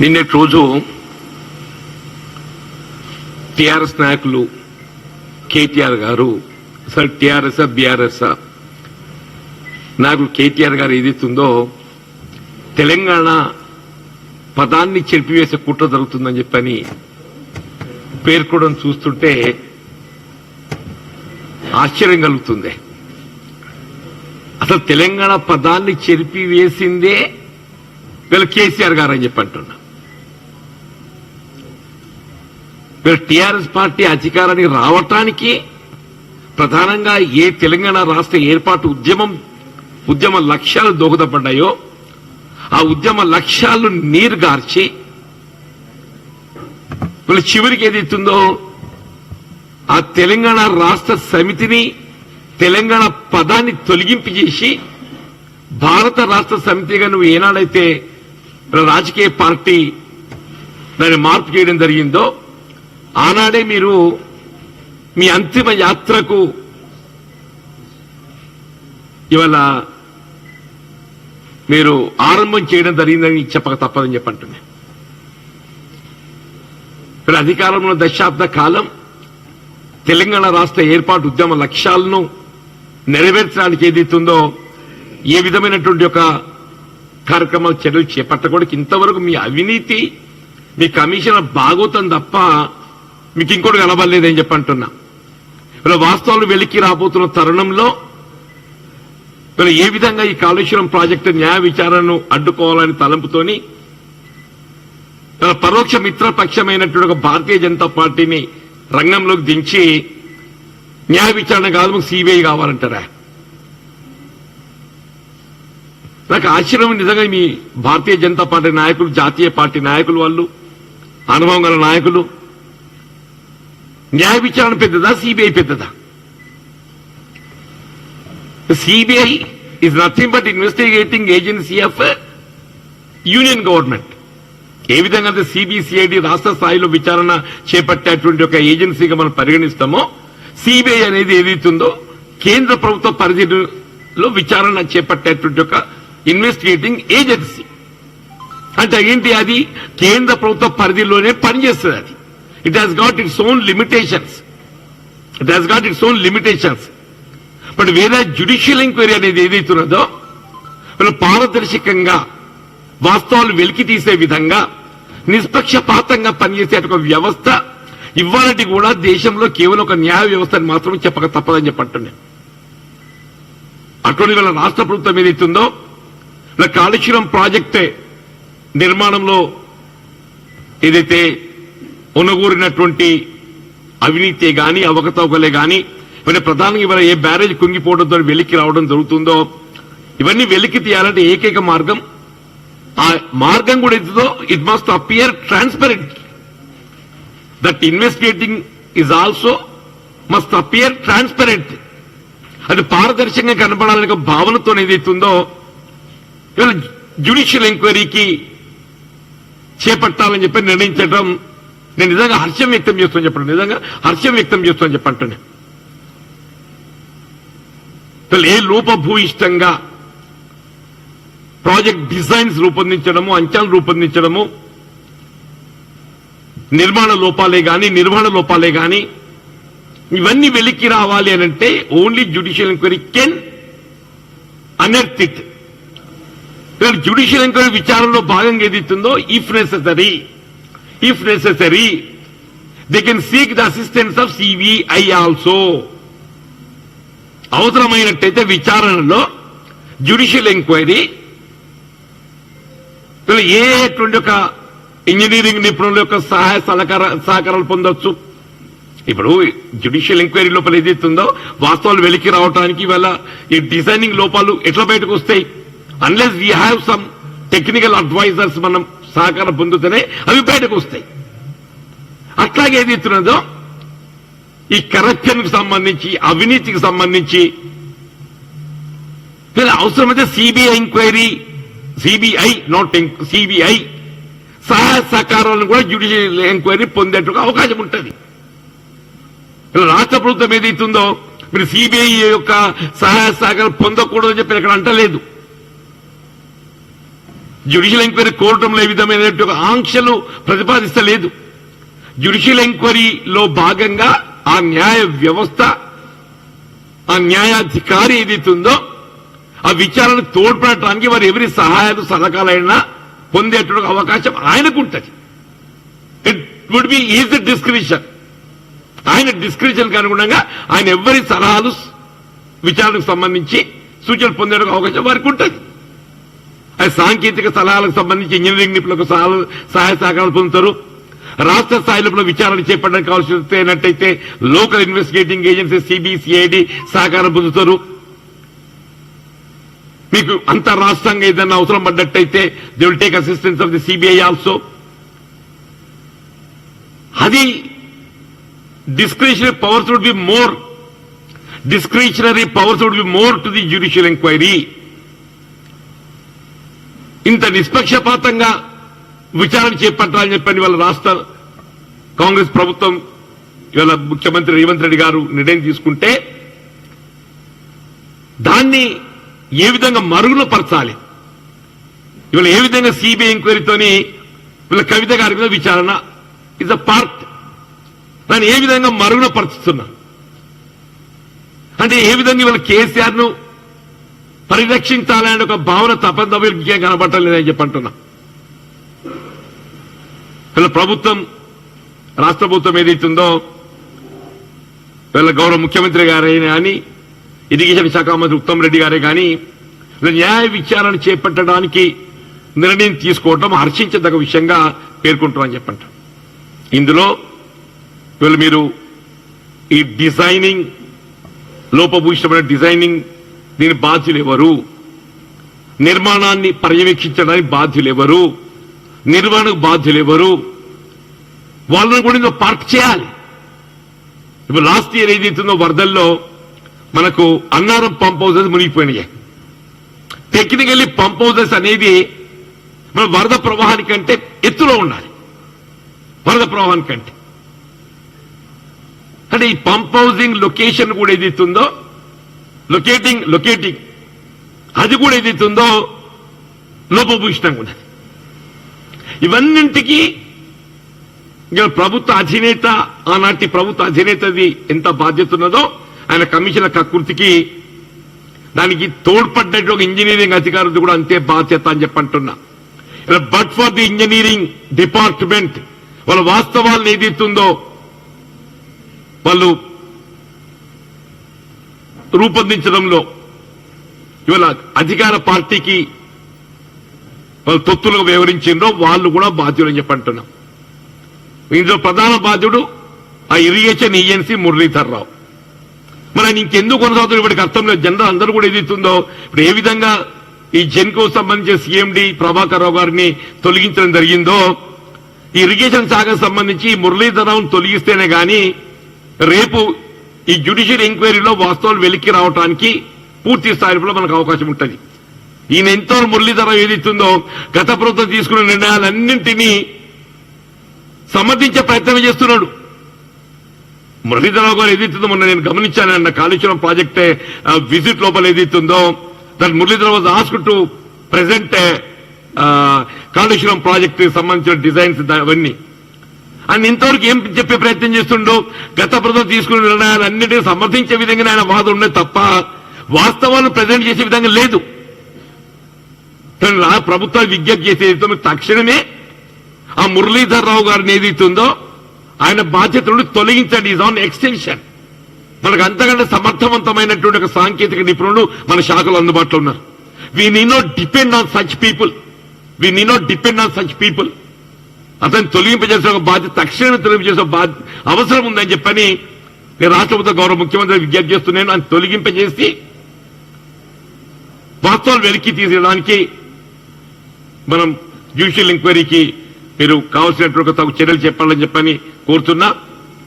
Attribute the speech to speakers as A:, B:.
A: నిన్నటి రోజు టిఆర్ఎస్ నాయకులు కేటీఆర్ గారు అసలు టిఆర్ఎస్ బీఆర్ఎస్ నాయకులు కేటీఆర్ గారు ఏదైతుందో తెలంగాణ పదాన్ని చెరిపివేసే కుట్ర జరుగుతుందని చెప్పని పేర్కోవడం చూస్తుంటే ఆశ్చర్యం కలుగుతుంది. అసలు తెలంగాణ పదాన్ని చెరిపివేసిందే వీళ్ళు కేసీఆర్ గారు అని చెప్పి అంటున్నా. వీళ్ళు టీఆర్ఎస్ పార్టీ అధికారానికి రావటానికి ప్రధానంగా ఏ తెలంగాణ రాష్ట్ర ఏర్పాటు ఉద్యమం ఉద్యమ లక్ష్యాలు దోహదపడ్డాయో ఆ ఉద్యమ లక్ష్యాలు నీరుగార్చి వీళ్ళు చివరికి ఏదైతుందో ఆ తెలంగాణ రాష్ట్ర సమితిని తెలంగాణ పదాన్ని తొలగింపు చేసి భారత రాష్ట్ర సమితిగా నువ్వు ఏనాడైతే రాజకీయ పార్టీ దాన్ని మార్పు చేయడం జరిగిందో ఆనాడే మీరు మీ అంతిమ యాత్రకు ఇవాళ మీరు ఆరంభం చేయడం జరిగిందని చెప్పక తప్పదని చెప్పంటున్నా. ఇప్పుడు అధికారంలో దశాబ్ద కాలం తెలంగాణ రాష్ట్ర ఏర్పాటు ఉద్యమ లక్ష్యాలను నెరవేర్చడానికి ఏదైతుందో ఏ విధమైనటువంటి ఒక కార్యక్రమాలు చర్యలు చేపట్టకూడదు ఇంతవరకు మీ అవినీతి మీ కమిషన్ బాగోతం తప్ప మీకు ఇంకోటి కనబడలేదని చెప్పంటున్నా ఇలా వాస్తవాలు వెలికి రాబోతున్న తరుణంలో ఇలా ఏ విధంగా ఈ కాళేశ్వరం ప్రాజెక్టు న్యాయ విచారణను అడ్డుకోవాలని తలంపుతోని ఇలా పరోక్ష మిత్రపక్షమైనటువంటి ఒక భారతీయ జనతా పార్టీని రంగంలోకి దించి న్యాయ విచారణ కాదు మాకు సిబిఐ కావాలంటారా? నాకు ఆశ్చర్యం నిజంగా మీ భారతీయ జనతా పార్టీ నాయకులు జాతీయ పార్టీ నాయకులు వాళ్ళు అనుభవం గల నాయకులు న్యాయ విచారణ పెద్దదా? సిబిఐ పెద్దదా? CBI is nothing but investigating agency of union government ఏ విధంగా అయితే సిబిసిఐడి రాష్ట్ర స్థాయిలో విచారణ చేపట్టేటువంటి ఒక ఏజెన్సీగా మనం పరిగణిస్తామో సిబిఐ అనేది ఏదైతుందో కేంద్ర ప్రభుత్వ పరిధిలో విచారణ చేపట్టేటువంటి ఒక ఇన్వెస్టిగేటింగ్ ఏజెన్సీ అంటే ఏంటి అది? కేంద్ర ప్రభుత్వ పరిధిలోనే పనిచేస్తుంది అది. It has got its own limitations it has got its own limitations but వేరే జ్యుడిషియల్ ఎంక్వైరీ అనేది ఏదైతున్నదో వాళ్ళు పారదర్శకంగా వాస్తవాలు వెలికి తీసే విధంగా నిష్పక్షపాతంగా పనిచేసే ఒక వ్యవస్థ ఇవ్వాలంటే కూడా దేశంలో కేవలం ఒక న్యాయ వ్యవస్థను మాత్రం చెప్పక తప్పదని చెప్పంటున్నాను అటువంటి వాళ్ళ రాష్ట్ర ప్రభుత్వం ఏదైతుందో ఇలా కాళేశ్వరం ప్రాజెక్టే నిర్మాణంలో ఏదైతే ఉనగూరినటువంటి అవినీతి గాని అవకతవకలే గాని ఇవన్నీ ప్రధానంగా ఇవాళ ఏ బ్యారేజ్ కుంగిపోవడంతో వెలికి రావడం జరుగుతుందో ఇవన్నీ వెలికి తీయాలంటే ఏకైక మార్గం ఆ మార్గం కూడా ఏంటిదో it must appear transparent that investigating is also must appear transparent అది పారదర్శకంగా కనపడాలనే ఒక భావనతో ఏదైతుందో ఇవాళ జ్యుడిషియల్ ఎంక్వైరీకి చేపట్టాలని చెప్పి నిర్ణయించడం నేను నిజంగా హర్షం వ్యక్తం చేస్తాను చెప్పండి నిజంగా హర్షం వ్యక్తం చేస్తాను చెప్పంటున్నా అసలు ఏ లోపభూయిష్టంగా ప్రాజెక్ట్ డిజైన్స్ రూపొందించడము అంచనాలు రూపొందించడము నిర్మాణ లోపాలే గాని నిర్వహణ లోపాలే గాని ఇవన్నీ వెలికి రావాలి అని అంటే only judicial enquiry can unearth it judicial enquiry విచారణలో భాగంగా ఏదైతుందో if necessary if necessary they can seek the assistance of CBI also అవసరమైనట్టయితే విచారణలో జ్యుడిషియల్ ఎంక్వైరీ ఏ అటువంటి ఒక ఇంజనీరింగ్ నిపుణుల యొక్క సహాయ సహకార సహకారాలు పొందొచ్చు? ఇప్పుడు జ్యుడిషియల్ ఎంక్వైరీ లోపల ఏదైతుందో వాస్తవాలు వెలికి రావడానికి ఇవాళ ఈ డిజైనింగ్ లోపాలు ఎట్లా బయటకు వస్తాయి? Unless we have some technical advisers మనం సహకారం పొందుతూనే అవి బయటకు వస్తాయి. అట్లాగే ఏదైతున్నదో ఈ కరప్షన్కు సంబంధించి అవినీతికి సంబంధించి అవసరమైతే CBI enquiry CBI not CBI సహాయ సహకారాలను కూడా జ్యుడిషియల్ ఎంక్వైరీ పొందేట్టుగా అవకాశం ఉంటుంది. ఇలా రాష్ట్ర ప్రభుత్వం ఏదైతుందో మీరు సిబిఐ యొక్క సహాయ సహకారం పొందకూడదని చెప్పి ఇక్కడ అంటలేదు. జ్యుడిషియల్ ఎంక్వైరీ కోరటంలో ఏ విధమైన ఆంక్షలు ప్రతిపాదిస్తలేదు. జ్యుడిషియల్ ఎంక్వైరీలో భాగంగా ఆ న్యాయ వ్యవస్థ ఆ న్యాయాధికారి ఏదైతుందో ఆ విచారణ తోడ్పడటానికి వారు ఎవరి సహాయాలు సలకాలైనా పొందేటువంటి అవకాశం ఆయనకు ఉంటుంది it would be his discretion ఆయన డిస్క్రిప్షన్ అనుగుణంగా ఆయన ఎవరి సలహాలు విచారణకు సంబంధించి సూచనలు పొందేందుకు అవకాశం వారికి ఉంటుంది సాంకేతిక సలహాలకు సంబంధించి ఇంజనీరింగ్ నిపుణులకు సహాయ సహకారాలు పొందుతారు. రాష్ట్ర స్థాయిలో విచారణ చేపట్టడానికి కావాల్సినట్టయితే లోకల్ ఇన్వెస్టిగేటింగ్ ఏజెన్సీ సిబిసిఐడి సహకారం పొందుతారు. మీకు అంతరాష్ట్రంగా ఏదైనా అవసరం పడ్డట్టయితే they will take assistance of the CBI also అది discretionary powers would be more discretionary powers would be more to the judicial inquiry ఇంత నిష్పక్షపాతంగా విచారణ చేపట్టాలని చెప్పని వాళ్ళ రాష్ట్ర కాంగ్రెస్ ప్రభుత్వం ఇవాళ ముఖ్యమంత్రి రేవంత్ రెడ్డి గారు నిర్ణయం తీసుకుంటే దాన్ని ఏ విధంగా మరుగున పరచాలి? ఇవాళ ఏ విధంగా సిబిఐ ఎంక్వైరీతోని వీళ్ళ కవిత గారి మీద విచారణ ఇస్ అ పార్ట్ దాన్ని ఏ విధంగా మరుగున పరుచుతున్నా? అంటే ఏ విధంగా ఇవాళ కేసీఆర్ను పరిరక్షించాలనే ఒక భావన తప్పని వీళ్ళకి కనబట్టలేదని చెప్పి అంటున్నా వీళ్ళ ప్రభుత్వం రాష్ట్ర ప్రభుత్వం ఏదైతుందో వీళ్ళ గౌరవ ముఖ్యమంత్రి గారే కానీ ఇరిగేషన్ శాఖ మంత్రి ఉత్తమ్ రెడ్డి గారే కానీ న్యాయ విచారణ చేపట్టడానికి నిర్ణయం తీసుకోవటం హర్షించదగ్గ విషయంగా పేర్కొంటామని చెప్పంట ఇందులో వీళ్ళు మీరు ఈ డిజైనింగ్ లోపభూషితమైన డిజైనింగ్ దీని బాధ్యులెవరు? నిర్మాణాన్ని పర్యవేక్షించడానికి బాధ్యులు ఎవరు నిర్వహణకు బాధ్యులెవరు? వాళ్ళని కూడా పార్క్ చేయాలి. ఇప్పుడు లాస్ట్ ఇయర్ ఏదైతుందో వరదల్లో మనకు అన్నారం పంప్ హౌసెస్ మునిగిపోయినాయి. టెక్నికల్లీ పంప్ హౌసెస్ అనేది మన వరద ప్రవాహానికంటే ఎత్తులో ఉండాలి. వరద ప్రవాహానికంటే. అంటే ఈ పంప్ హౌసింగ్ లొకేషన్ కూడా ఏదైతుందో లొకేటింగ్ లొకేటింగ్. అది కూడా ఏదైతుందో లోపభూషితంగా ఉన్నది ఇవన్నింటికి ఇంకా ప్రభుత్వ అధినేత ఆనాటి ప్రభుత్వ అధినేతది ఎంత బాధ్యత ఉన్నదో ఆయన కమిషన్ కకృతికి దానికి తోడ్పడ్డట్టు ఒక ఇంజనీరింగ్ అధికారులు కూడా అంతే బాధ్యత అని చెప్పంటున్నా. But for the engineering department వాళ్ళ వాస్తవాలను ఏదైతుందో వాళ్ళు రూపొందించడంలో ఇవాళ అధికార పార్టీకి వాళ్ళు తొత్తులుగా వివరించిండ్రో వాళ్ళు కూడా బాధ్యులని చెప్పంటున్నాం ఇందులో ప్రధాన బాధ్యుడు ఆ ఇరిగేషన్ ఏజెన్సీ మురళీధర్ రావు. మరి ఆయన ఇంకెందుకు కొనసాగుతుంది ఇప్పటికి అర్థం లేదు. జనరల్ అందరూ కూడా ఏదైతుందో ఇప్పుడు ఏ విధంగా ఈ జెన్కో సంబంధించిన సీఎండి ప్రభాకర్ రావు గారిని తొలగించడం జరిగిందో ఈ ఇరిగేషన్ శాఖకు సంబంధించి ఈ మురళీధర్ రావును తొలగిస్తేనే గాని రేపు ఈ జ్యుడిషియల్ ఎంక్వైరీలో వాస్తవాలు వెలికి రావడానికి పూర్తి స్థాయిలో మనకు అవకాశం ఉంటుంది. ఈయన ఎంతో మురళీధరం ఏదిస్తుందో గత ప్రభుత్వం తీసుకున్న నిర్ణయాలన్నింటినీ సమర్థించే ప్రయత్నం చేస్తున్నాడు. మురళీధరరావు గారు ఏదైతుందో మొన్న నేను గమనించాను అన్న కాళేశ్వరం ప్రాజెక్ట్ విజిట్ లోపల ఏదైతుందో దాని Muralidhar was asked to present Kaleshwaram project సంబంధించిన డిజైన్స్ అవన్నీ. ఆయన ఇంతవరకు ఏం చెప్పే ప్రయత్నం చేస్తుండో గత ప్రభుత్వం తీసుకున్న నిర్ణయాలన్నింటినీ సమర్థించే విధంగా ఆయన వాదం ఉండే తప్ప వాస్తవాలను ప్రజెంట్ చేసే విధంగా లేదు. కానీ రా ప్రభుత్వాలు విజ్ఞప్తి చేసేది తక్షణమే ఆ మురళీధర్ రావు గారిని ఏదైతుందో ఆయన బాధ్యతలను తొలగించండి. ఈజ్ ఆన్ ఎక్స్టెన్షన్ మనకు అంతకంటే సమర్థవంతమైనటువంటి ఒక సాంకేతిక నిపుణులు మన శాఖలో అందుబాటులో ఉన్నారు. We need not depend on such people we need not depend on such people అతను తొలగింపజేసే ఒక బాధ్యత తక్షణమే తొలగింపజేసే బాధ్యత అవసరం ఉందని చెప్పని నేను రాష్ట్ర ప్రభుత్వ గౌరవ ముఖ్యమంత్రి విజ్ఞప్తి చేస్తున్నాను అని తొలగింపజేసి వాస్తవాలు వెలికి తీసేయడానికి మనం జ్యుడిషియల్ ఎంక్వైరీకి మీరు కావాల్సినటువంటి ఒక తగు చర్యలు చెప్పాలని చెప్పని కోరుతున్నా.